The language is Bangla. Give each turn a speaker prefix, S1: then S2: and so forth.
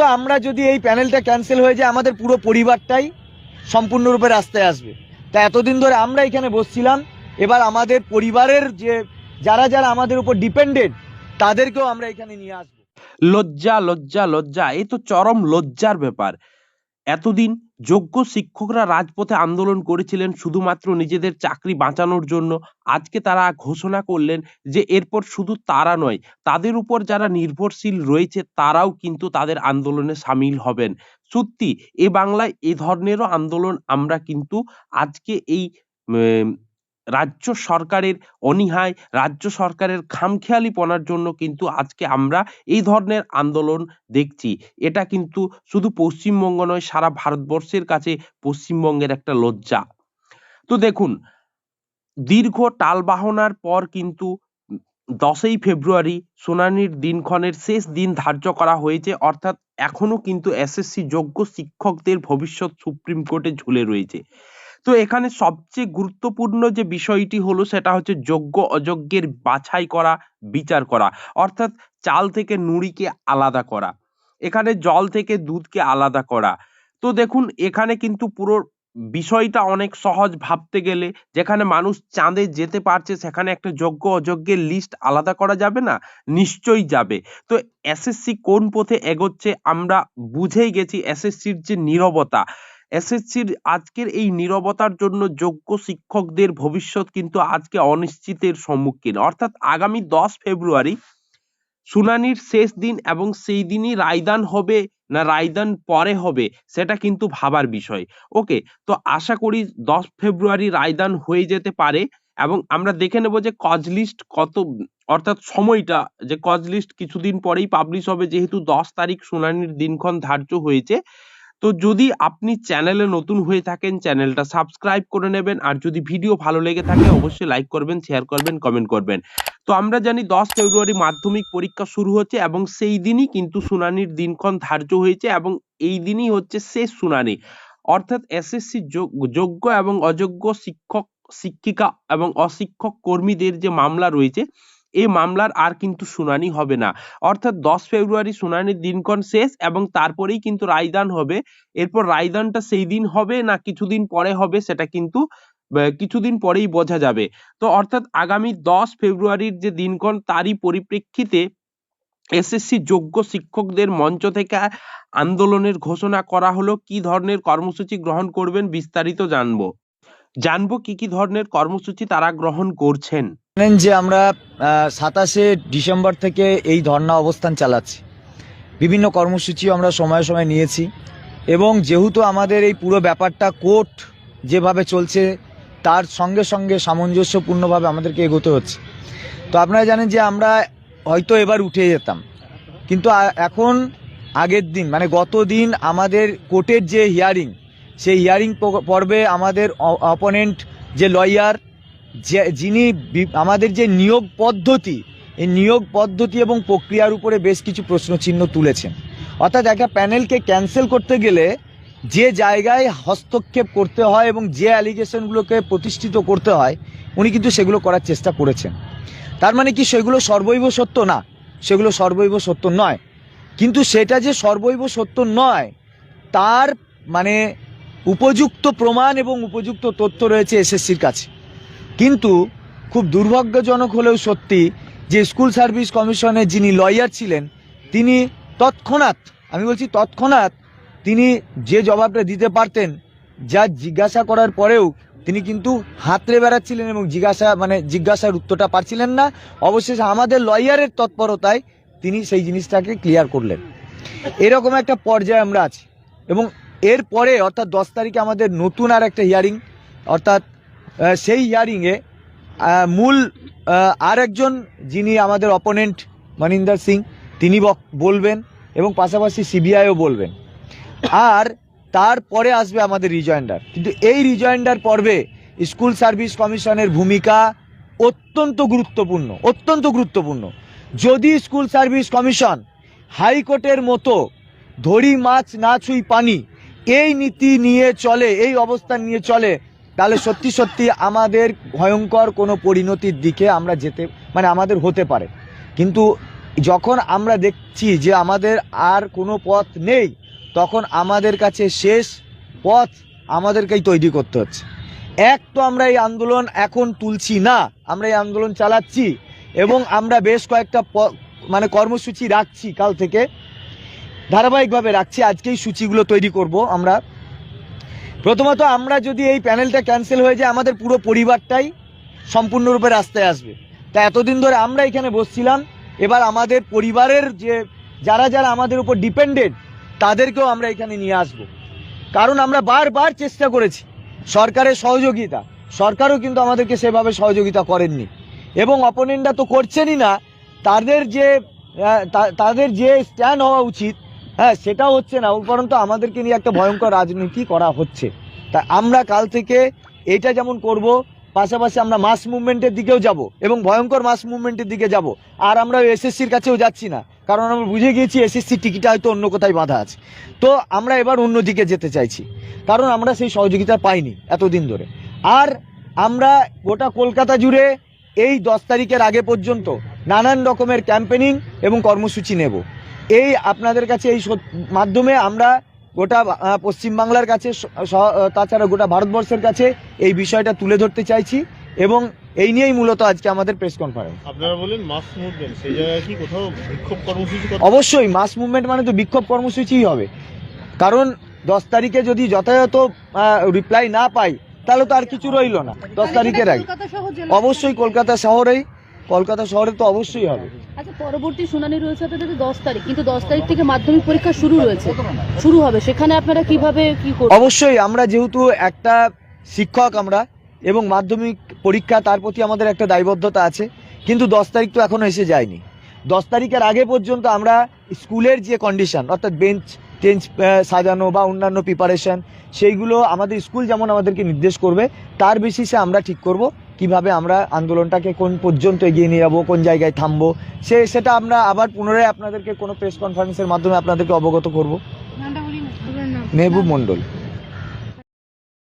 S1: তো আমরা যদি এই প্যানেলটা ক্যান্সেল হয়ে যায়, আমাদের পুরো পরিবারটাই সম্পূর্ণরূপে রাস্তায় আসবে। তা এতদিন ধরে আমরা এখানে বসছিলাম। এবার আমাদের পরিবারের যে, যারা যারা আমাদের উপর ডিপেন্ডেন্ট তাদেরকেও আমরা এখানে নিয়ে আসব।
S2: লজ্জা লজ্জা লজ্জা, এই তো চরম লজ্জার ব্যাপার। এতদিন যোগ্য শিক্ষকরা রাজপথে আন্দোলন করেছিলেন শুধুমাত্র নিজেদের চাকরি বাঁচানোর জন্য। আজকে তারা ঘোষণা করলেন যে এরপর শুধু তারা নয়, তাদের উপর যারা নির্ভরশীল রয়েছে তারাও কিন্তু তাদের আন্দোলনে সামিল হবেন। সত্যি, এ বাংলায় এ ধরনেরও আন্দোলন আমরা কিন্তু আজকে এই রাজ্য সরকারের অনীহায়, রাজ্য সরকারের খামখেয়ালিপনার জন্য কিন্তু আজকে আমরা এই ধরনের আন্দোলন দেখছি। এটা কিন্তু শুধু পশ্চিমবঙ্গ নয়, সারা ভারতবর্ষের কাছে পশ্চিমবঙ্গের একটা লজ্জা। তো দেখুন, দীর্ঘ টালবাহনার পর কিন্তু দশই ফেব্রুয়ারি শুনানির দিনক্ষণের শেষ দিন ধার্য করা হয়েছে, অর্থাৎ এখনও কিন্তু এসএসসি যোগ্য শিক্ষকদের ভবিষ্যৎ সুপ্রিম কোর্টে ঝুলে রয়েছে। তো এখানে সবচেয়ে গুরুত্বপূর্ণ যে বিষয়টি হলো সেটা হচ্ছে যোগ্য অযোগ্যের বাছাই করা, বিচার করা। অর্থাৎ চাল থেকে নুড়িকে আলাদা করা। এখানে জল থেকে দুধকে আলাদা করা। তো দেখুন, এখানে কিন্তু পুরো বিষয়টা অনেক সহজ ভাবতে গেলে, যেখানে মানুষ চাঁদে যেতে পারছে, সেখানে একটা যোগ্য অযোগ্যের লিস্ট আলাদা করা যাবে না? নিশ্চয়ই যাবে। তো এসএসসি কোন পথে এগোচ্ছে আমরা বুঝেই গেছি এসএসসির যে নীরবতা। এসএসসির আজকের এই নীরবতার জন্য যোগ্য শিক্ষকদের ভবিষ্যৎ কিন্তু আজকে অনিশ্চিতের সম্মুখীন। অর্থাৎ আগামী দশ ফেব্রুয়ারি শুনানির শেষ দিন এবং সেই দিনই রায়দান হবে না রায়দান পরে হবে, সেটা কিন্তু ভাবার বিষয়। ওকে, তো আশা করি দশ ফেব্রুয়ারি রায়দান হয়ে যেতে পারে এবং আমরা দেখে নেব যে কজ লিস্ট কত, অর্থাৎ সময়টা, যে কজ লিস্ট কিছুদিন পরেই পাবলিশ হবে, যেহেতু দশ তারিখ শুনানির দিনক্ষণ ধার্য হয়েছে তো যদি আপনি চ্যানেলে নতুন হয়ে থাকেন, চ্যানেলটা সাবস্ক্রাইব করে নেবেন, আর যদি ভিডিও ভালো লেগে থাকে, অবশ্যই লাইক করবেন, শেয়ার করবেন, কমেন্ট করবেন। তো আমরা জানি দশ ফেব্রুয়ারি মাধ্যমিক পরীক্ষা শুরু হচ্ছে এবং সেই দিনই কিন্তু শুনানির দিনক্ষণ ধার্য হয়েছে এবং এই দিনই হচ্ছে শেষ শুনানি। অর্থাৎ এসএসসি যোগ্য এবং অযোগ্য শিক্ষক, শিক্ষিকা এবং অশিক্ষক কর্মীদের যে মামলা রয়েছে এই মামলার আর কিন্তু শুনানি হবে না। অর্থাৎ দশ ফেব্রুয়ারি শুনানির দিনক্ষণ শেষ এবং তারপরেই কিন্তু রায়দান হবে। এরপর রায়দানটা সেই দিন হবে না কিছুদিন পরে হবে সেটা কিন্তু কিছুদিন পরেই বোঝা যাবে। তো অর্থাৎ আগামী দশ ফেব্রুয়ারির যে দিনক্ষণ তারই পরিপ্রেক্ষিতে এসএসসি যোগ্য শিক্ষকদের মঞ্চ থেকে আন্দোলনের ঘোষণা করা হলো। কি ধরনের কর্মসূচি গ্রহণ করবেন বিস্তারিত জানব। জানব কি কি ধরনের কর্মসূচি তারা গ্রহণ করছেন।
S1: জানেন যে আমরা সাতাশে ডিসেম্বর থেকে এই ধর্ণা অবস্থান চালাচ্ছি। বিভিন্ন কর্মসূচি আমরা সময়ে সময় নিয়েছি। এবং যেহেতু আমাদের এই পুরো ব্যাপারটা কোর্ট যেভাবে চলছে, তার সঙ্গে সঙ্গে সামঞ্জস্যপূর্ণভাবে আমাদেরকে এগোতে হচ্ছে। তো আপনারা জানেন যে আমরা হয়তো এবার উঠে যেতাম। কিন্তু এখন আগের দিন মানে গত দিন আমাদের কোর্টের যে হিয়ারিং, সেই হিয়ারিং পর্বে আমাদের অপোনেন্ট যে লয়ার যে, যিনি আমাদের যে নিয়োগ পদ্ধতি, এই নিয়োগ পদ্ধতি এবং প্রক্রিয়ার উপরে বেশ কিছু প্রশ্নচিহ্ন তুলেছেন। অর্থাৎ একটা প্যানেলকে ক্যান্সেল করতে গেলে যে জায়গায় হস্তক্ষেপ করতে হয় এবং যে অ্যালিগেশনগুলোকে প্রতিষ্ঠিত করতে হয়, উনি কিন্তু সেগুলো করার চেষ্টা করেছেন। তার মানে কি সেগুলো সর্বৈব সত্য? না, সেগুলো সর্বৈব সত্য নয়। কিন্তু সেটা যে সর্বৈব সত্য নয়, তার মানে উপযুক্ত প্রমাণ এবং উপযুক্ত তথ্য রয়েছে এসএসসির কাছে। কিন্তু খুব দুর্ভাগ্যজনক হলেও সত্যি যে স্কুল সার্ভিস কমিশনের যিনি লয়ার ছিলেন, তিনি তৎক্ষণাৎ, আমি বলছি তৎক্ষণাৎ, তিনি যে জবাবটা দিতে পারতেন, যা জিজ্ঞাসা করার পরেও তিনি কিন্তু হাতড়ে বেড়াচ্ছিলেন এবং জিজ্ঞাসা মানে জিজ্ঞাসার উত্তরটা পারছিলেন না। অবশেষে আমাদের লয়ারের তৎপরতায় তিনি সেই জিনিসটাকে ক্লিয়ার করলেন। এরকম একটা পর্যায়ে আমরা আছি এবং এরপরে, অর্থাৎ দশ তারিখে আমাদের নতুন আর একটা হিয়ারিং অর্থাৎ সেই ইয়ারিংয়ে মূল আর একজন যিনি আমাদের অপোনেন্ট মনিন্দর সিং, তিনি বলবেন এবং পাশাপাশি সিবিআইও বলবেন। আর তারপরে আসবে আমাদের রিজয়েন্ডার কিন্তু এই রিজয়েন্ডার পর্বে স্কুল সার্ভিস কমিশনের ভূমিকা অত্যন্ত গুরুত্বপূর্ণ অত্যন্ত গুরুত্বপূর্ণ। যদি স্কুল সার্ভিস কমিশন হাইকোর্টের মতো ধরি মাছ না ছুঁই পানি, এই নীতি নিয়ে চলে, এই অবস্থান নিয়ে চলে তাহলে সত্যি সত্যি আমাদের ভয়ঙ্কর কোনো পরিণতির দিকে আমরা যেতে মানে আমাদের হতে পারে। কিন্তু যখন আমরা দেখছি যে আমাদের আর কোনো পথ নেই, তখন আমাদের কাছে শেষ পথ আমাদেরকেই তৈরি করতে হচ্ছে। এক তো আমরা এই আন্দোলন এখন তুলছি না, আমরা এই আন্দোলন চালাচ্ছি এবং আমরা বেশ কয়েকটা মানে কর্মসূচি রাখছি কাল থেকে। ধারাবাহিকভাবে রাখছি, আজকেই সূচিগুলো তৈরি করব আমরা। প্রথমত আমরা যদি এই প্যানেলটা ক্যান্সেল হয়ে যায়, আমাদের পুরো পরিবারটাই সম্পূর্ণরূপে রাস্তায় আসবে। তা এতদিন ধরে আমরা এখানে বসছিলাম। এবার আমাদের পরিবারের যে, যারা যারা আমাদের উপর ডিপেন্ডেন্ট তাদেরকেও আমরা এখানে নিয়ে আসব। কারণ আমরা বারবার চেষ্টা করেছি সরকারের সহযোগিতা। সরকারও কিন্তু আমাদেরকে সেভাবে সহযোগিতা করেননি। এবং অপোনেন্টরা তো করছেনই না। তাদের যে তাদের যে স্ট্যান্ড হওয়া উচিত হ্যাঁ সেটাও হচ্ছে না উপরন্ত আমাদেরকে নিয়ে একটা ভয়ঙ্কর রাজনীতি করা হচ্ছে। তা আমরা কাল থেকে এটা যেমন করব, পাশাপাশি আমরা মাস মুভমেন্টের দিকেও যাব এবং ভয়ঙ্কর মাস মুভমেন্টের দিকে যাব। আর আমরা এসএসসির কাছেও যাচ্ছি না, কারণ আমরা বুঝে গিয়েছি এসএসসি টিকিট হয়তো অন্য কোথায় বাধা আছে। তো আমরা এবার অন্য দিকে যেতে চাইছি, কারণ আমরা সেই সহযোগিতা পাইনি এতদিন ধরে। আর আমরা গোটা কলকাতা জুড়ে এই দশ তারিখের আগে পর্যন্ত নানান রকমের ক্যাম্পেনিং এবং কর্মসূচি নেব। এই আপনাদের কাছে এই মাধ্যমে আমরা গোটা পশ্চিমবাংলার কাছে তাছাড়া গোটা ভারতবর্ষের কাছে এই বিষয়টা তুলে ধরতে চাইছি এবং এই নিয়েই মূলত আজকে আমাদের প্রেস কনফারেন্স
S3: আপনারা বলেন মাস মুভমেন্ট সেই জায়গায় কি কোথাও বিক্ষোভ কর্মসূচি
S1: অবশ্যই মাস মুভমেন্ট মানে তো বিক্ষোভ কর্মসূচিই হবে। কারণ দশ তারিখে যদি যথাযথ রিপ্লাই না পাই তাহলে তো আর কিছু রইল না। দশ তারিখের আগে। অবশ্যই কলকাতা শহরেই কলকাতা শহরে তো অবশ্যই হবে।
S4: আচ্ছা পরবর্তী শুনানি রয়েছে আপনাদের দশ তারিখ কিন্তু দশ তারিখ থেকে মাধ্যমিক পরীক্ষা শুরু রয়েছে। শুরু হবে সেখানে আপনারা কীভাবে কি করবেন?
S1: অবশ্যই আমরা যেহেতু একটা শিক্ষক আমরা এবং মাধ্যমিক পরীক্ষা তার প্রতি আমাদের একটা দায়বদ্ধতা আছে কিন্তু দশ তারিখ তো এখনও এসে যায়নি। দশ তারিখের আগে পর্যন্ত আমরা স্কুলের যে কন্ডিশন অর্থাৎ বেঞ্চ টেঞ্চ সাজানো বা অন্যান্য প্রিপারেশন সেইগুলো আমাদের স্কুল যেমন আমাদেরকে নির্দেশ করবে তার বেসিসে আমরা ঠিক করব। কীভাবে আমরা আন্দোলনটাকে কোন পর্যন্ত এগিয়ে নিয়ে যাব কোন জায়গায় থামবো সে সেটা আমরা আবার পুনরায় আপনাদেরকে কোনো প্রেস কনফারেন্সের মাধ্যমে আপনাদেরকে অবগত করব। মেহবুব মণ্ডল।